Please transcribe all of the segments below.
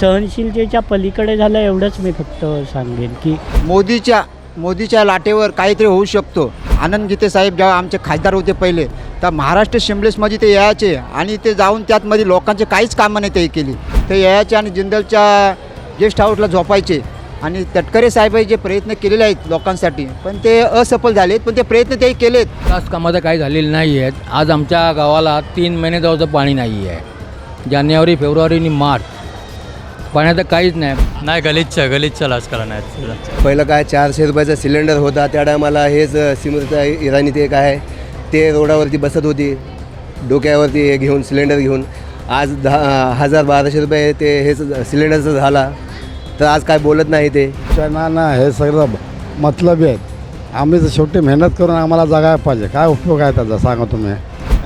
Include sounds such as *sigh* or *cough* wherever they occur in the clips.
सहनशीलतेच्या पलीकडे झालं एवढंच मी फक्त सांगेन की मोदीच्या मोदीच्या लाटेवर काहीतरी होऊ शकतो. आनंद गीते साहेब जेव्हा आमचे खासदार होते पहिले तर महाराष्ट्र शिमलेसमध्ये ते यायचे आणि ते जाऊन त्यातमध्ये लोकांचे काहीच कामं नाही ते केली. ते यायचे आणि जिंदलच्या गेस्ट हाऊसला झोपायचे. आणि तटकरे साहेब जे प्रयत्न केलेले आहेत लोकांसाठी पण ते असफल झालेत पण ते प्रयत्न ते केलेत. विकास कामाचं काही झालेलं नाही आहेत आज आमच्या गावाला तीन महिने जवळचं पाणी नाही आहे जानेवारी फेब्रुवारी आणि मार्च पाण्याचं काहीच नाही. नाही गलिच्छ गलिच्छ राजकारण आहे पहिलं काय चारशे रुपयाचा सिलेंडर होता. त्या टायमाला हेच सिमरचा इराणी ते काय ते रोडावरती बसत होती. डोक्यावरती हे घेऊन सिलेंडर घेऊन. आज दहा हजार बाराशे रुपये ते हेच सिलेंडरचं झाला. तर आज काय बोलत नाही ते. ना हे सगळं मतलबी आहेत आम्ही तर शेवटी मेहनत करून आम्हाला जगायला पाहिजे. काय उपयोग आहे त्याचा सांगा तुम्ही.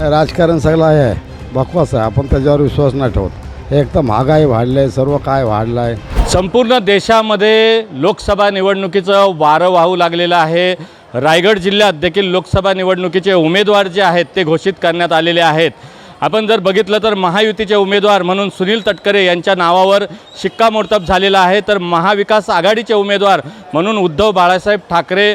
हे राजकारण सगळं हे आहे. बकवास आहे. आपण त्याच्यावर विश्वास नाही ठेवत. हे एक तर महागाई वाढलं आहे सर्व काय वाढलं आहे संपूर्ण देशामध्ये लोकसभा निवडणुकीचं वारं वाहू लागलेलं आहे. रायगड जिल्ह्यात देखील लोकसभा निवडणुकीचे उमेदवार जे आहेत ते घोषित करण्यात आलेले आहेत. आपण जर बघितलं तर महायुतीचे उमेदवार म्हणून सुनील तटकरे यांच्या नावावर शिक्कामोर्तब झालेला आहे. तर महाविकास आघाडीचे उमेदवार म्हणून उद्धव बाळासाहेब ठाकरे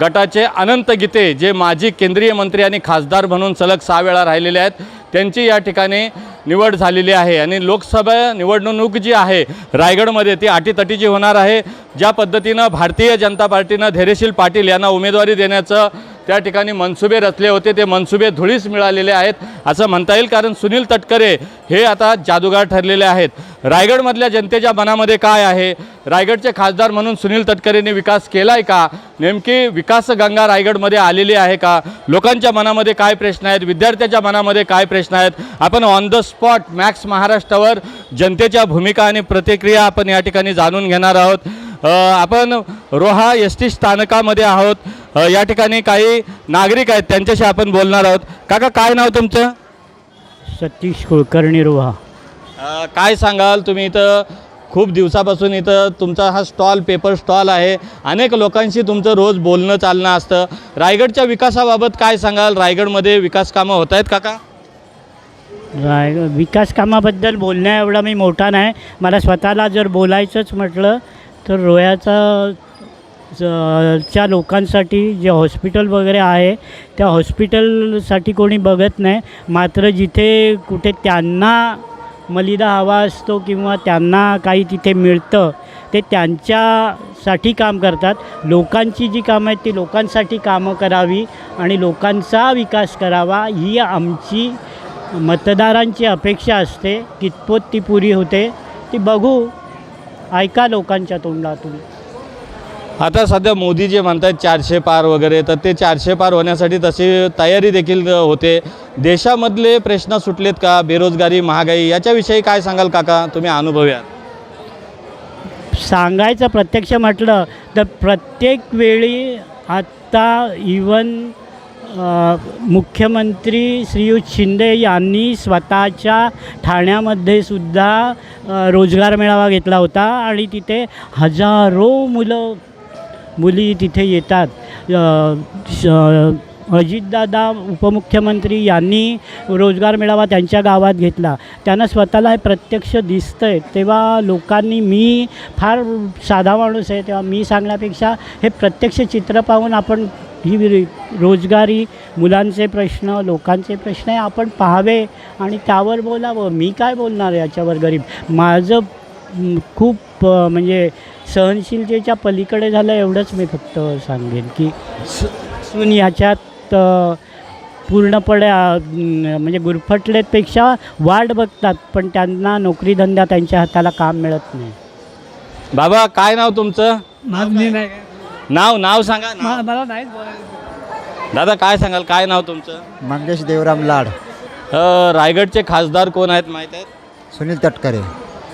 गटाचे अनंत गीते जे माजी केंद्रीय मंत्री आणि खासदार म्हणून सलग सहा वेळा राहिलेले आहेत. त्यांची या ठिकाणी निवड झालेली आहे आणि लोकसभा निवडणूक जी आहे रायगडमध्ये ती अटीतटीची होणार आहे. ज्या पद्धतीनं भारतीय जनता पार्टीनं धैर्यशील पाटील यांना उमेदवारी देण्याचं त्या ठिकाणी मनसुबे रचले होते. ते मनसुबे धुळीस मिळालेले आहेत असं म्हणता येईल कारण सुनील तटकरे हे आता जादूगार ठरलेले आहेत. रायगडमधल्या जनतेच्या मनामध्ये काय आहे? रायगडचे खासदार म्हणून सुनील तटकरेंनी विकास केला आहे का? नेमकी विकास गंगा रायगडमध्ये आलेली आहे का? लोकांच्या मनामध्ये काय प्रश्न आहेत? विद्यार्थ्याच्या मनामध्ये काय प्रश्न आहेत? आपण ऑन द स्पॉट मॅक्स महाराष्ट्रावर जनतेच्या भूमिका आणि प्रतिक्रिया आपण या ठिकाणी जाणून घेणार आहोत. आपण रोहा एस टी स्थानकामध्ये आहोत. या ठिकाणी काही नागरिक आहेत त्यांच्याशी आपण बोलणार आहोत. काका काय नाव तुमचं? सतीश कुलकर्णी रोहा. काय सांगाल? तुम्ही इथं खूप दिवसापासून इथं तुमचा हा स्टॉल पेपर स्टॉल आहे. अनेक लोकांशी तुमचं रोज बोलणं चालणं असतं. रायगडच्या विकासाबाबत काय सांगाल? रायगडमध्ये विकास कामं होत आहेत काका? राय विकास कामाबद्दल बोलण्या एवढा मी मोठा नाही. मला स्वतःला जर बोलायचंच म्हटलं तर रोयाचा ज- च्या लोकांसाठी जे हॉस्पिटल वगैरे आहे त्या हॉस्पिटलसाठी कोणी बघत नाही. मात्र जिथे कुठे त्यांना मलिदा हवा असतो किंवा त्यांना काही तिथे मिळतं ते त्यांच्यासाठी काम करतात. लोकांची जी कामं आहेत ती लोकांसाठी कामं करावी आणि लोकांचा विकास करावा ही आमची मतदारांची अपेक्षा असते. कितपत ती पुरी होते. ती बघू. ऐका लोकांच्या तोंडातून. आता सध्या मोदी जे म्हणतात चारशे पार वगैरे तर ते चारशे पार होण्यासाठी तशी तयारी देखील होते. देशामधले प्रश्न सुटलेत का? बेरोजगारी महागाई याच्याविषयी काय सांगाल काका? तुम्ही अनुभवी आहात सांगायचं प्रत्यक्ष म्हटलं तर प्रत्येक वेळी आत्ता इवन मुख्यमंत्री श्रीयुत शिंदे यांनी स्वतःच्या ठाण्यामध्ये सुद्धा रोजगार मेळावा घेतला होता आणि तिथे हजारो मुलं मुली तिथे येतात. श- अजितदादा उपमुख्यमंत्री यांनी रोजगार मेळावा त्यांच्या गावात घेतला. त्यांना स्वतःला हे प्रत्यक्ष दिसतं आहे तेव्हा लोकांनी मी फार साधा माणूस आहे तेव्हा मी सांगण्यापेक्षा हे प्रत्यक्ष चित्र पाहून आपण ही रोजगारी मुलांचे प्रश्न लोकांचे प्रश्न हे आपण पाहावे आणि त्यावर बोलावं. मी काय बोलणार याच्यावर गरीब? माझं खूप म्हणजे सहनशीलतेच्या पलीकडे झालं एवढंच मी फक्त सांगेन की स- सून ह्याच्यात अ, पूर्णपणे म्हणजे गुरफटलेपेक्षा वाट बघतात पण त्यांना नोकरीधंदा त्यांच्या हाताला काम मिळत नाही. बाबा काय नाव तुमचं? नाही. नाव नाव सांगा नाव. मला नाही दादा काय सांगाल काय नाव तुमचं? मंगेश देवराम लाड. अ, रायगडचे खासदार कोण आहेत माहीत आहेत? सुनील तटकरे.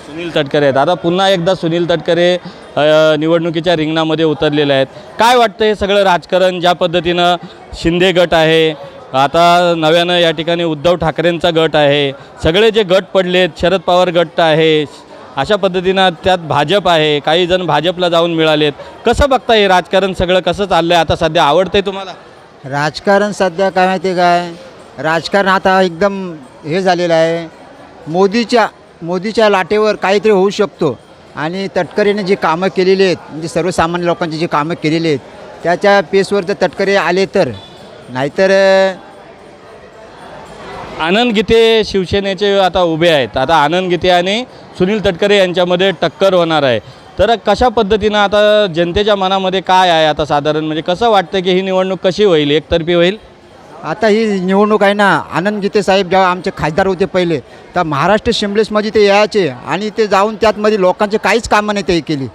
सुनील तटकरे. आता पुन्हा एकदा सुनील तटकरे निवडणुकीच्या रिंगणामध्ये उतरलेले आहेत. काय वाटतं हे सगळं राजकारण ज्या पद्धतीनं शिंदे गट आहे आता नव्यानं या ठिकाणी उद्धव ठाकरेंचा गट आहे सगळे जे गट पडलेत शरद पवार गट आहे अशा पद्धतीनं त्यात भाजप आहे काही जण भाजपला जाऊन मिळालेत. कसं बघता हे राजकारण सगळं? कसं चाललं आहे आता सध्या? आवडतंय तुम्हाला? राजकारण सध्या काय माहिती आहे काय? राजकारण आता एकदम हे झालेलं आहे. मोदीच्या मोदीच्या लाटेवर काहीतरी होऊ शकतो. आणि तटकरेने जी कामं केलेली आहेत म्हणजे सर्वसामान्य लोकांची जी कामं केलेली आहेत त्याच्या पेसवर जर तटकरे आले तर नाहीतर आनंद गीते शिवसेनेचे आता उभे आहेत. आता आनंद गीते आणि सुनील तटकरे यांच्यामध्ये टक्कर होणार आहे. तर कशा पद्धतीनं आता जनतेच्या मनामध्ये काय आहे? आता साधारण म्हणजे कसं वाटतं की ही निवडणूक कशी होईल? एकतर्फी होईल? आता ही निवडणूक आहे ना आनंद गीते साहेब जेव्हा आमचे खासदार होते पहिले तर महाराष्ट्र शिमलेसमध्ये ते यायचे आणि ते जाऊन त्यातमध्ये लोकांचे काहीच कामं नाही ते केली.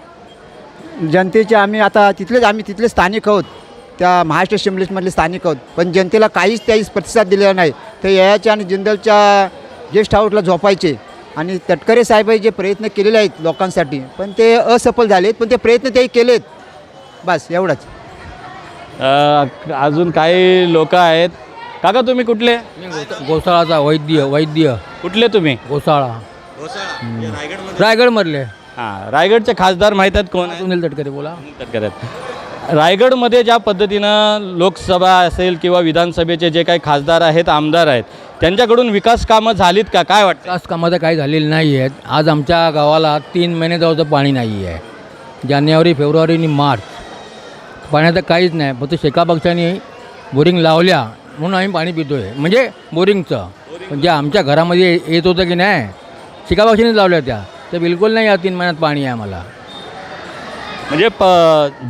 जनतेचे आम्ही आता तिथलेच आम्ही तिथले स्थानिक आहोत. त्या महाराष्ट्र शिमलेसमधले स्थानिक आहोत. पण जनतेला काहीच त्याहीच प्रतिसाद दिलेला नाही. ते यायचे आणि जिंदलच्या गेस्ट हाऊसला झोपायचे. आणि तटकरे साहेबांनी जे प्रयत्न केलेले आहेत लोकांसाठी पण ते असफल झालेत पण ते प्रयत्न तेही केलेत. बस एवढंच. अ, अजून काही लोक आहेत. काका तुम्ही कुठले? गोसाळाचा वैद्य वैद्य. कुठले तुम्ही? गोसाळा. रायगडमधले. हां रायगडचे खासदार माहीत आहेत कोण आहेत? सुनील तटकरे बोला. तटकरे आहेत. रायगडमध्ये ज्या पद्धतीनं लोकसभा असेल किंवा विधानसभेचे जे काही खासदार आहेत आमदार आहेत त्यांच्याकडून विकास कामं झालीत का? काय वाटतं? विकास कामाचं काही झालेलं नाही आहेत. आज आमच्या गावाला तीन महिने जाऊचं पाणी नाही आहे जानेवारी फेब्रुवारी आणि मार्च. पाण्याचं काहीच नाही. फक्त शेका पक्षांनी बोरिंग लावल्या म्हणून आम्ही पाणी पितो आहे म्हणजे बोरिंगचं. पण जे आमच्या घरामध्ये येत होतं की नाही शेका पक्षांनीच लावल्या त्या. तर बिलकुल नाही या तीन महिन्यात पाणी आहे आम्हाला. म्हणजे प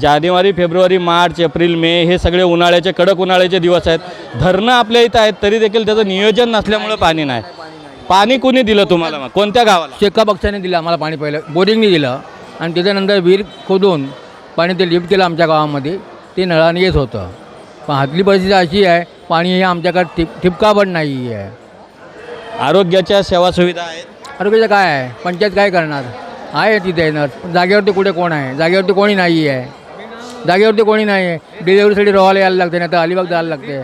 जानेवारी फेब्रुवारी मार्च एप्रिल मे हे सगळे उन्हाळ्याचे कडक उन्हाळ्याचे दिवस आहेत. धरणं आपल्या इथं आहेत तरी देखील त्याचं नियोजन नसल्यामुळं पाणी नाही. पाणी कुणी दिलं तुम्हाला मग? कोणत्या गावाला? शेका पक्षाने दिलं आम्हाला पाणी पहिलं. बोरिंगने दिलं. आणि त्याच्यानंतर विहीर खोदून पाणी ते लिफ्ट केलं आमच्या गावामध्ये ते नळाने येत होतं. पण हातली परिस्थिती अशी आहे पाणी हे आमच्याकडे ठिप ठिपका पण नाही आहे. आरोग्याच्या सेवा सुविधा आहेत? आरोग्याचं काय आहे? पंचायत काय करणार? आहे तिथे येणार पण जागेवरती कुठे कोण आहे? जागेवरती कोणी नाही आहे. जागेवरती कोणी नाही आहे. डिलेवरीसाठी रोहाला यायला लागते नाही तर अलिबाग जायला लागते.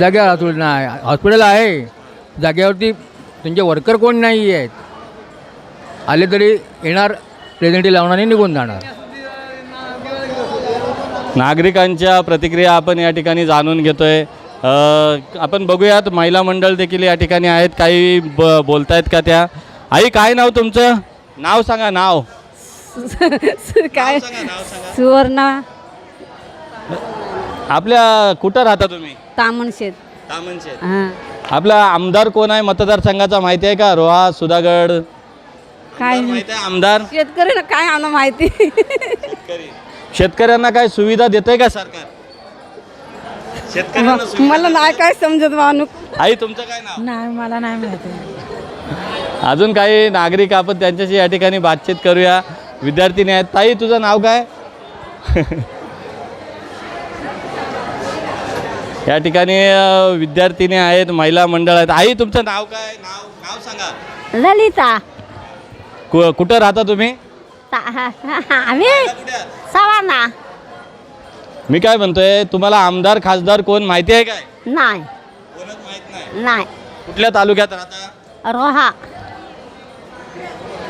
जागेवर हॉस्पिटल नाही. हॉस्पिटल आहे. जागेवरती तुमचे वर्कर कोण नाही आहेत? आले तरी येणार प्रेझेंटी लावणार आणि निघून जाणार. नागरिकांच्या प्रतिक्रिया आपण या ठिकाणी जाणून घेतोय. अ, आपण बघूयात महिला मंडळ देखील या ठिकाणी आहेत. काही ब बोलतायत का त्या? आई काय नाव तुमचं? नाव सांगा नाव. काय? सुवर्णा. आपल्या कुठं राहता तुम्ही? तामणशेत तामणशेत हां. आपला आमदार कोण आहे? मतदारसंघाचा माहिती आहे का? रोहा सुधागड. काय माहिती आहे आमदार. शेतकऱ्यांना काय आणू माहिती? शेतकऱ्यांना काय सुविधा देते का सरकार? शेतकऱ्यांना सुविधा- मला नाही काय समजत माणूस आई तुमचं काय नाव? नाही मला नाही माहिती. अजून काही नागरिक आपण त्यांच्याशी या ठिकाणी बातचीत करूया. विद्यार्थिनी आहेत ताई तुझं नाव काय? या ठिकाणी अ, विद्यार्थिनी आहेत महिला मंडळ आहेत. आई तुमचं नाव काय? नाव नाव सांगा. ललिता. कु कुठं राहता तुम्ही? आम्ही *laughs* सवाना. मी काय म्हणतोय तुम्हाला आमदार खासदार कोण माहिती आहे काय? नाही. कोणच माहीत नाही. नाही. कुठल्या तालुक्यात राहता? रोहा.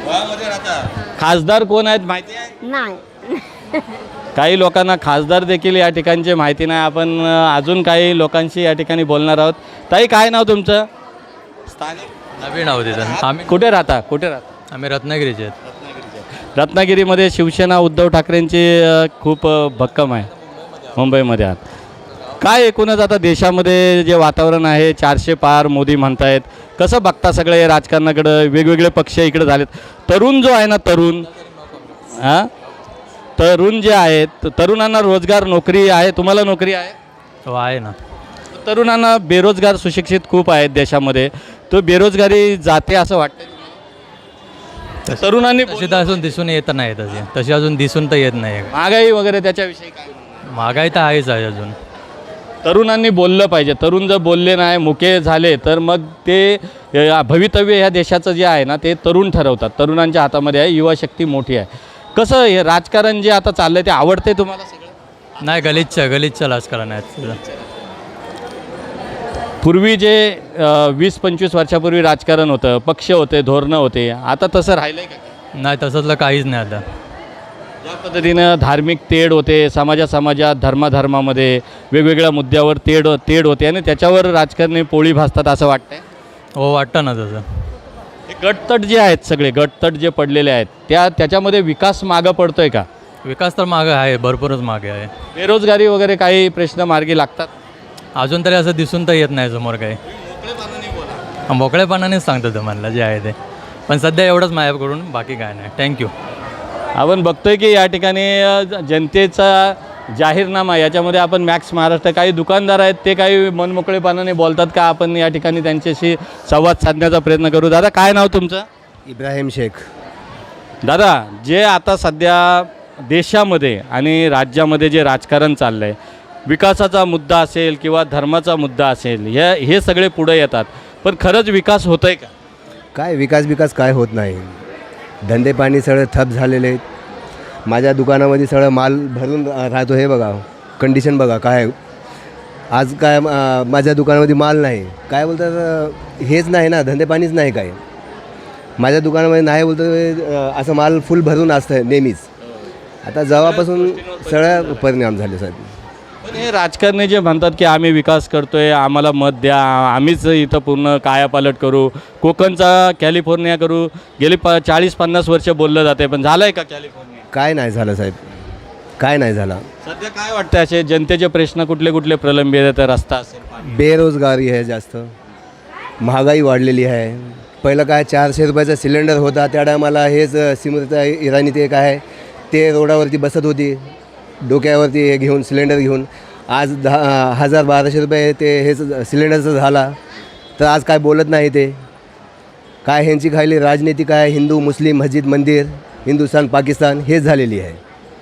राहता? खासदार कोण आहेत माहिती आहे? नाही. काही लोकांना खासदार देखील या ठिकाणची माहिती नाही. आपण अ, अजून काही लोकांशी या ठिकाणी बोलणार आहोत. ताई काय नाव तुमचं? स्थानिक? नवीन आहोत इथं. आम्ही कुठे राहता? कुठे राहता? आम्ही रत्नागिरीचे आहेत. रत्नागिरीमध्ये शिवसेना उद्धव ठाकरेंची खूप भक्कम आहे. मुंबईमध्ये आहात. काय एकूणच आता देशामध्ये जे वातावरण आहे चारशे पार मोदी म्हणतायत. कसं बघता सगळे हे राजकारणाकडं? वेगवेगळे पक्ष इकडे झालेत. तरुण जो आहे ना तरुण हां? तरुण जे आहेत तरुणांना रोजगार नोकरी आहे. तुम्हाला नोकरी आहे? हो आहे ना. तरुणांना बेरोजगार सुशिक्षित खूप आहेत देशामध्ये. तो बेरोजगारी जाते असं वाटतं तरुणांनी तर अजून दिसून येत नाही तशी तशी अजून दिसून तर येत नाही. महागाई वगैरे त्याच्याविषयी काय महागाई तर आहेच आहे अजून. तरुणांनी बोललं पाहिजे. तरुण जर बोलले नाही मुके झाले तर मग ते अ, भवितव्य ह्या देशाचं जे आहे ना ते तरुण ठरवतात. तरुणांच्या हातामध्ये आहे युवा शक्ती मोठी आहे. कसं हे राजकारण जे आता चाललंय ते आवडते तुम्हाला सगळं? नाही गलिच्छ गलिच्छ राजकारण सगळं. पूर्वी जे वीस पंचवीस वर्षापूर्वी राजकारण होतं पक्ष होते धोरणं होते आता तसं राहिलंय का? नाही तसंतलं काहीच नाही आता. ज्या पद्धतीनं धार्मिक तेढ होते समाजा समाजात धर्माधर्मामध्ये वेगवेगळ्या मुद्द्यावर तेढ तेढ होते आणि त्याच्यावर राजकारणी पोळी भासतात असं वाटतंय? हो वाटतं ना तसं. हे गटतट जे आहेत सगळे गटतट जे पडलेले आहेत त्या त्याच्यामध्ये विकास मागं पडतोय का? विकास तर मागं आहे भरपूरच मागे आहे. बेरोजगारी वगैरे काही प्रश्न मार्गी लागतात? अजून तरी असं दिसून तर येत नाही समोर काही. मोकळेपणानेच सांगतो तुम्हाला जे आहे ते. पण सध्या एवढंच माझ्याकडून बाकी काय नाही. थँक्यू आपण बघतोय की या ठिकाणी जनतेचा जाहीरनामा याच्यामध्ये आपण मॅक्स महाराष्ट्र काही दुकानदार आहेत ते काही मनमोकळेपणाने बोलतात का? आपण या ठिकाणी त्यांच्याशी संवाद साधण्याचा प्रयत्न करू. दादा काय नाव तुमचं? इब्राहिम शेख. दादा जे आता सध्या देशामध्ये आणि राज्यामध्ये जे राजकारण चाललं आहे विकासाचा मुद्दा असेल किंवा धर्माचा मुद्दा असेल या हे सगळे पुढे येतात. पण खरंच विकास होत आहे का? काय विकास विकास काय होत नाही. धंदे पाणी सगळं थप झालेले आहेत. माझ्या दुकानामध्ये सगळं माल भरून राहतो हे बघा. कंडिशन बघा काय. आज काय माझ्या दुकानामध्ये माल नाही. काय बोलतात हेच नाही ना धंदे पाणीच नाही काय. माझ्या दुकानामध्ये नाही बोलतं असं माल फुल भरून असतं नेहमीच. आता जेव्हापासून सगळ्या परिणाम झाले साहेब. हे राजकारणी जे म्हणतात की आम्ही विकास करतोय आम्हाला मत द्या आम्हीच इथं पूर्ण कायापालट करू कोकणचा कॅलिफोर्निया करू. गेली प चाळीस पन्नास वर्ष बोललं जाते पण झालं आहे का कॅलिफोर्निया? काय नाही झालं साहेब. काय नाही झालं. सध्या काय वाटतं असे जनतेचे प्रश्न कुठले कुठले प्रलंबित आहेत रस्ता असेल पाणी बेरोजगारी आहे जास्त. महागाई वाढलेली आहे. पहिलं काय चारशे रुपयाचा सिलेंडर होता त्या टायमाला हेच अ, स्मृती इराणी ते काय ते रोडावरती बसत होती. डोक्यावरती हे घेऊन सिलेंडर घेऊन आज दहा हजार बाराशे रुपये ते हेच सिलेंडरचं झाला. तर आज काय बोलत नाही ते. काय ह्यांची खाली राजनीती काय हिंदू मुस्लिम मस्जिद मंदिर हिंदुस्थान पाकिस्तान हेच झालेली आहे.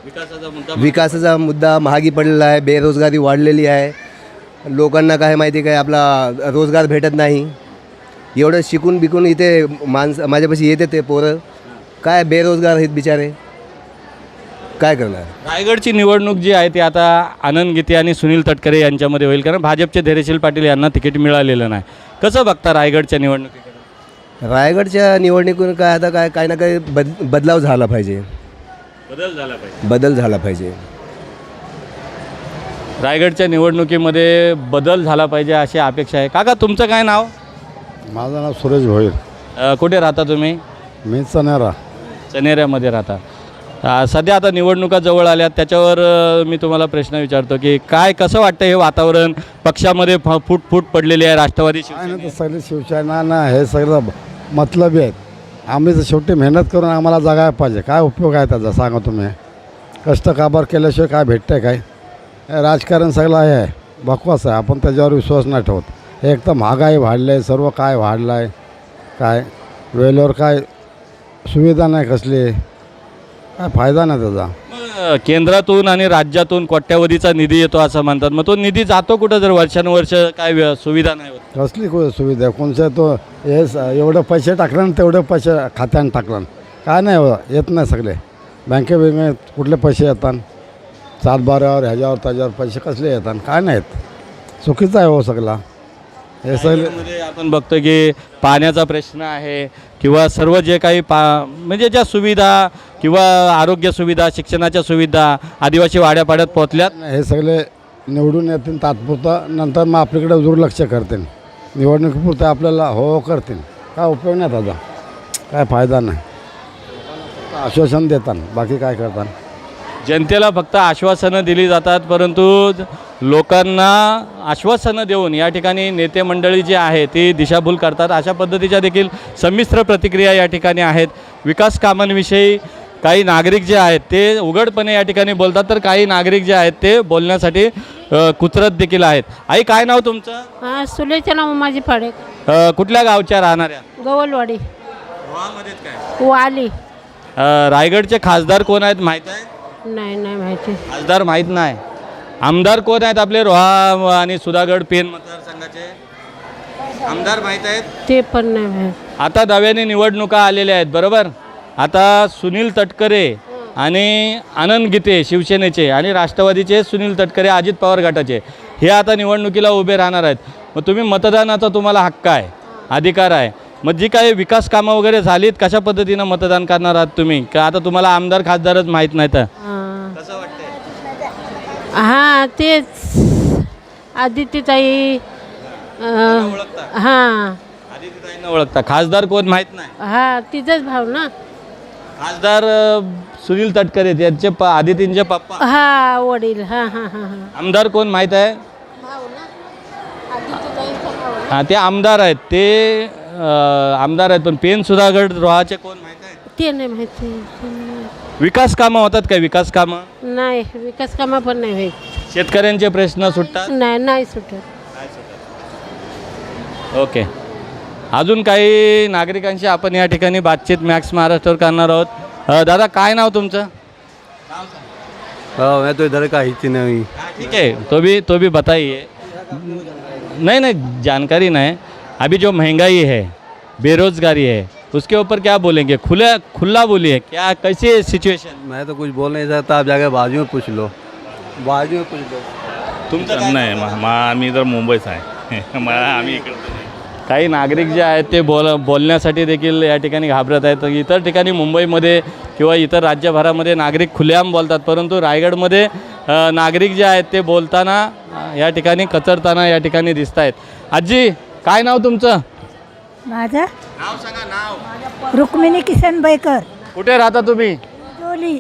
विकासाचा मुद्दा विकासाचा मुद्दा महागी पडलेला आहे बेरोजगारी वाढलेली आहे. लोकांना काय माहिती काय आपला रोजगार भेटत नाही. एवढं शिकून बिकून इथे माणसं माझ्यापाशी येते ते पोरं. काय बेरोजगार आहेत बिचारे. काय करणार? रायगडची निवडणूक जी आहे ती आता आनंद गीते आणि सुनील तटकरे यांच्यामध्ये होईल कारण भाजपचे धैर्यशील पाटील यांना तिकीट मिळालेलं नाही. कसं बघता रायगडच्या निवडणुकीकडे? रायगडच्या निवडणुकीतून काय आता काय काही ना काही बद बदलाव झाला पाहिजे. बदल झाला पाहिजे. बदल झाला पाहिजे. रायगडच्या निवडणुकीमध्ये बदल झाला पाहिजे अशी अपेक्षा आहे. काका तुमचं काय नाव? माझं नाव सुरेश भोईर. कुठे राहता तुम्ही? मी चनेरा. चनेऱ्यामध्ये राहता. सध्या आता निवडणुका जवळ आल्या त्याच्यावर मी तुम्हाला प्रश्न विचारतो की काय कसं वाटतं हे वातावरण पक्षामध्ये फ फूट फूट पडलेली आहे राष्ट्रवादी सगळे शिवसेना ना हे सगळं मतलबी आहेत. आम्ही तर शेवटी मेहनत करून आम्हाला जगायला पाहिजे. काय उपयोग आहे त्याचा सांगा तुम्ही. कष्ट काबार केल्याशिवाय काय भेटतं आहे काय? हे राजकारण सगळं हे आहे. बकवास आहे. आपण त्याच्यावर विश्वास नाही ठेवत. एक तर महागाई वाढलं आहे सर्व काय वाढलं आहे काय? वेळेवर काय सुविधा नाही कसली? काय फायदा नाही त्याचा? मग केंद्रातून आणि राज्यातून कोट्यावधीचा निधी येतो असं म्हणतात. मग तो निधी जातो कुठं जर वर्षानुवर्ष काय व्य- सुविधा नाही होत? कसली को सुविधा? आहे तो हे स- एवढे पैसे टाकलं आणि तेवढे पैसे खात्यानं टाकलं काय नाही हो, येत नाही सगळे. बँके बिंके कुठले पैसे येतात? सात बारावर ह्याच्यावर त्याच्यावर पैसे कसले येतात? काय नाही येत चुकीचं आहे हो सगळा. हे मध्ये आपण बघतो की पाण्याचा प्रश्न आहे किंवा सर्व जे काही पा म्हणजे ज्या सुविधा किंवा आरोग्य सुविधा शिक्षणाच्या सुविधा आदिवासी वाड्यापाड्यात पोहोचल्यात. हे सगळे निवडून येतील तात्पुरतं. नंतर मग आपल्याकडे दुर्लक्ष करतील. निवडणुकीपुरतं आपल्याला हो हो करतील. काय उपयोग नाही त्याचा. काय फायदा नाही. आश्वासन देतात बाकी काय करतात जनतेला फक्त आश्वासनं दिली जातात परंतु लोकांना आश्वासनं देऊन या ठिकाणी नेते मंडळी जी आहे ती दिशाभूल करतात. अशा पद्धतीच्या देखील संमिश्र प्रतिक्रिया या ठिकाणी आहेत. विकास कामांविषयी काही नागरिक जे आहेत ते उघडपणे या ठिकाणी बोलतात. तर काही नागरिक जे आहेत ते बोलण्यासाठी कुचरत देखील आहेत. आई काय नाव तुमचं? हा सुलेच्या नाव माझी फाडे कुठल्या गावच्या राहणाऱ्या? गवलवाडी. काय? वाली. रायगडचे खासदार कोण आहेत माहीत आहे? नाही नाही माहिती. खासदार माहीत नाही. आमदार कोण आहेत आपले? रोहा आणि सुधागड पेन मतदारसंघाचे. आमदार माहीत आहेत? ते पण नाही माहिती. आता नव्याने निवडणुका आलेल्या आहेत बरोबर? आता सुनील तटकरे आणि आनंद गीते शिवसेनेचे आणि राष्ट्रवादीचे सुनील तटकरे अजित पवार गटाचे हे आता निवडणुकीला उभे राहणार आहेत. मग तुम्ही मतदानाचा तुम्हाला हक्क आहे अधिकार आहे. मग जी काही विकास कामं वगैरे झालीत कशा पद्धतीनं मतदान करणार आहात तुम्ही? का आता तुम्हाला आमदार खासदारच माहीत नाही तर हा तेच. आदित्यताई हां. आदितीताईंना ओळखता. खासदार कोण माहीत नाही. हा तिचाच भाव ना. खासदार अ, सुनील तटकरे त्यांचे प आदितींचे पप्पा. हा वडील. हा हा हा हा. आमदार कोण माहीत आहे? भाऊ ना. आदित्यताईंचा भाऊ ना. हां ते आमदार आहेत. ते अ, आमदार आहेत. पण पेन सुधागड रोहाचे कोण माहीत आहे? ते नाही माहिती. विकास कामं होतात काय? विकास कामं? नाही विकास कामा पण नाही होईल शेतकऱ्यांचे प्रश्न सुटतात? नाही नाही सुटत. ओके. अजून काही नागरिकांशी आपण या ठिकाणी बातचीत मॅक्स महाराष्ट्रावर करणार आहोत. अ, दादा काय नाव तुमचं? हो मैं तो इधर का ही थी नहीं। ठीक है तो भी तो भी बताइए. नहीं नहीं जानकारी नहीं. अभी जो महंगाई है बेरोजगारी है उसके ऊपर क्या बोलेंगे? खुला खुला बोलिए क्या कैसी सिचुएशन मैं तो कुछ बोल नहीं सकता आप जाके बाजू में पूछ लो। बाजू में पूछ लो। तुमचं काय नाही मा मा- आम्ही तर मुंबईच आहे *laughs* मला आम्ही इकडं काही नागरिक जे आहेत ते बोल बोलण्यासाठी देखील या ठिकाणी घाबरत आहेत. तर इतर ठिकाणी मुंबईमध्ये किंवा इतर राज्यभरामध्ये नागरिक खुलेआम बोलतात. परंतु रायगडमध्ये अ, नागरिक जे आहेत ते बोलताना अ, या ठिकाणी कचरताना या ठिकाणी दिसत आहेत आजी काय नाव तुमचं? माझा? नाव सांगा नाव. रुक्मिणी किसन बैकर. कुठे राहता तुम्ही? विरजोली.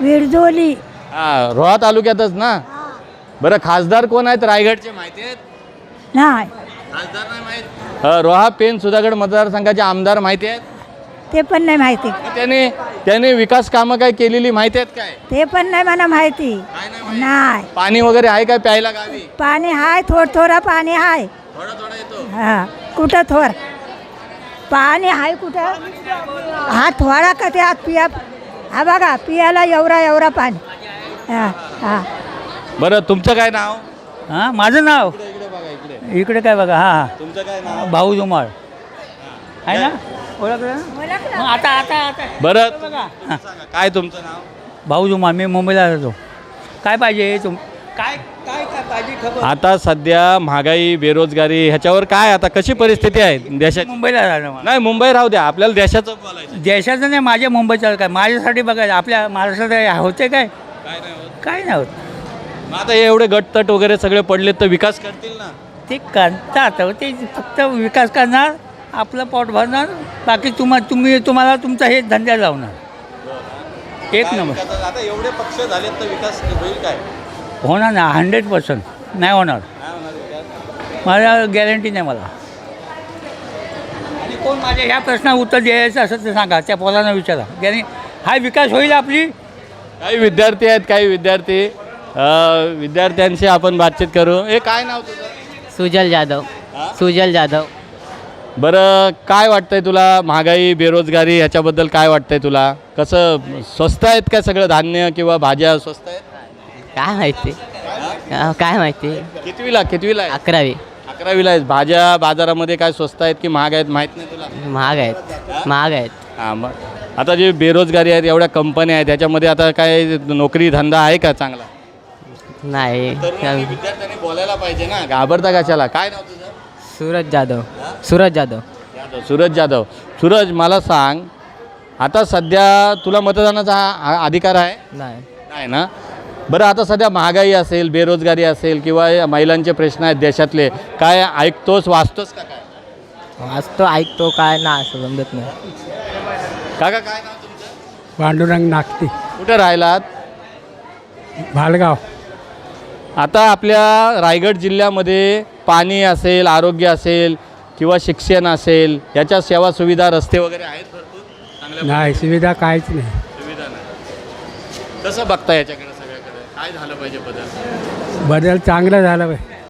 विरजोली. हा रोहा तालुक्यातच ना? बरं खासदार कोण आहेत? रायगडचे माहिती आहेत? नाही. खासदार नाही माहीत. अ, रोहा पेन सुधागड मतदारसंघाचे आमदार माहिती आहेत? ते पण नाही माहिती. मग त्याने त्याने विकास कामं काय केलेली माहिती आहेत काय? ते पण नाही मला माहिती. काय नाही माहीत? नाही. पाणी वगैरे आहे काय प्यायला गावी? पाणी हाय थोडं थोडं पाणी हाय. थोडा थोडा येतो. हा कुठं थोर? पाणी हाय कुठं? हा थोडा का ते आत पिया? हा बघा पियाला एवढा एवढा पाणी. हा हा. बरं तुमचं काय नाव? हां माझं नाव? इकडे काय बघा हां तुमचं काय नाव? भाऊ जुमाळ. आहे ना? ओळखलं? ना? आता आता आता. बरं. तुम्ही सांगा, काय तुमचं नाव? भाऊ जुमाळ मी मुंबईला राहतो. काय पाहिजे तुम काय? आता सध्या महागाई बेरोजगारी ह्याच्यावर काय आता कशी परिस्थिती आहे? देशाची मुंबईला मला नाही मुंबई राहू द्या. आपल्याला देशाचं बोलायचं. देशाचं नाही माझ्या मुंबईचं काय? माझ्यासाठी बघायचं आपल्या महाराष्ट्रात हे होते काय? काय नाही होत. काय नाही होत. मग आता हे एवढे गटतट वगैरे सगळे पडले तर विकास करतील ना? ते करतात हो, ते फक्त विकास करणार आपलं पोट भरणार बाकी तुम्हा तुम्ही तुम्हाला तुमचा हे धंदा लावणार. एक काय नंबर. आता एवढे पक्ष झालेत तर विकास होईल काय? होणार ना हंड्रेड पर्सेंट नाही होणार. मला गॅरंटी नाही मला. आणि कोण माझ्या ह्या प्रश्नाला उत्तर द्यायचं असं ते सांगा त्या पोरांना विचारा. गॅरंटी हा विकास होईल आपली? काही विद्यार्थी आहेत काही विद्यार्थी. अ, विद्यार्थ्यांशी आपण बातचीत करू. हे काय नाव तुझं? सुजल जाधव. सुजल जाधव. बरं काय वाटतंय तुला? महागाई बेरोजगारी ह्याच्याबद्दल काय वाटतंय तुला? कसं स्वस्त आहेत का सगळं धान्य किंवा भाज्या स्वस्त आहेत? काय माहिती? काय माहिती? कितवीला कितवीला आहे? अकरावी. अकरावीला आहेत भाज्या बाजारामध्ये काय स्वस्त आहेत की महाग आहेत माहीत नाही तुला? महाग आहेत. महाग आहेत. हां मग. आता जे बेरोजगारी आहेत एवढ्या कंपन्या आहेत त्याच्यामध्ये आता काय नोकरी धंदा आहे का चांगला? नाही. विद्यार्थ्यांनी बोलायला पाहिजे ना. घाबरता कशाला? काय नाव तुझं? सूरज जाधव. सूरज जाधव. जाधव. सूरज जाधव. सूरज मला सांग. आता सध्या तुला मतदानाचा हा- हा अधिकार आहे? नाही. नाही ना? बरं आता सध्या महागाई असेल बेरोजगारी असेल किंवा या महिलांचे प्रश्न आहेत देशातले काय ऐकतोस वाचतोस का काय? वाचतो ऐकतो काय ना असं समजत नाही. काका काय नाव तुमचं? पांडुरंग नागती. कुठे राहिलात? भालगाव. आता आपल्या रायगड जिल्ह्यामध्ये पाणी असेल आरोग्य असेल किंवा शिक्षण असेल याच्या सेवा सुविधा रस्ते वगैरे आहेत भरपूर? चांगल्या नाही सुविधा काहीच नाही. सुविधा नाही. कसं बघता याच्याकडे? काय झालं पाहिजे बदल? बदल चांगला झाला पाहिजे.